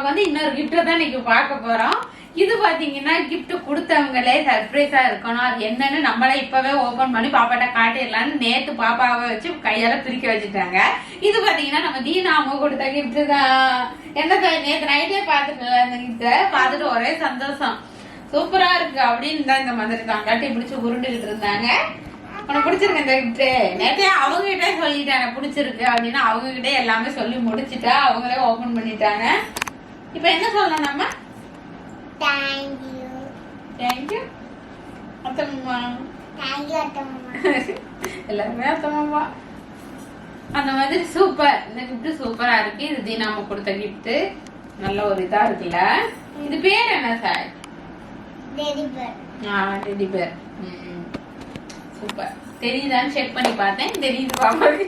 பாப்பாவுக்கு வந்து இன்னொரு கிஃப்ட்டை தான் இன்னைக்கு பார்க்க போறோம். இது பாத்தீங்கன்னா கிஃப்ட் கொடுத்தவங்களே சர்ப்ரைஸா இருக்கணும். அது என்னன்னு நம்மளே இப்பவே ஓபன் பண்ணி பாப்பாட்ட காட்டிடலாம்னு நேத்து பாப்பாவை வச்சு கையால பிரிக்க வச்சுட்டாங்க. இது பாத்தீங்கன்னா நம்ம தீனா அவங்க கொடுத்த கிஃப்ட் தான். என்ன சார் நேத்து நைட்டே பாத்துட்டு அந்த கிஃப்ட பார்த்துட்டு ஒரே சந்தோஷம். சூப்பரா இருக்கு அப்படின்னு தான் இந்த மாதிரி தான். கட்டி பிடிச்சு உருண்டுகிட்டு இருந்தாங்க. உனக்கு பிடிச்சிருக்கு இந்த கிஃப்ட் நேற்றே அவங்க கிட்டே சொல்லிட்டாங்க பிடிச்சிருக்கு அப்படின்னு. அவங்க கிட்டே எல்லாமே சொல்லி முடிச்சுட்டா அவங்களே ஓபன் பண்ணிட்டாங்க. இப்போ என்ன சொல்லணும் நம்ம? Thank you. தேங்க்யூ அத்தம்மா. Thank you, அத்தம்மா. எல்லாருமே அத்தம்மா அந்த மாதிரி சூப்பர் இந்த கிஃப்ட் சூப்பரா இருக்கு. இது தீனாம கொடுத்த கிஃப்ட் நல்ல ஒரு இதா இருக்குல்ல? இது பேர் என்ன சார். ஆ டெடி பேர் சூப்பர் தெரியுதான்னு செக் பண்ணி பார்த்தேன். தெரியுது பாப்பாக்கு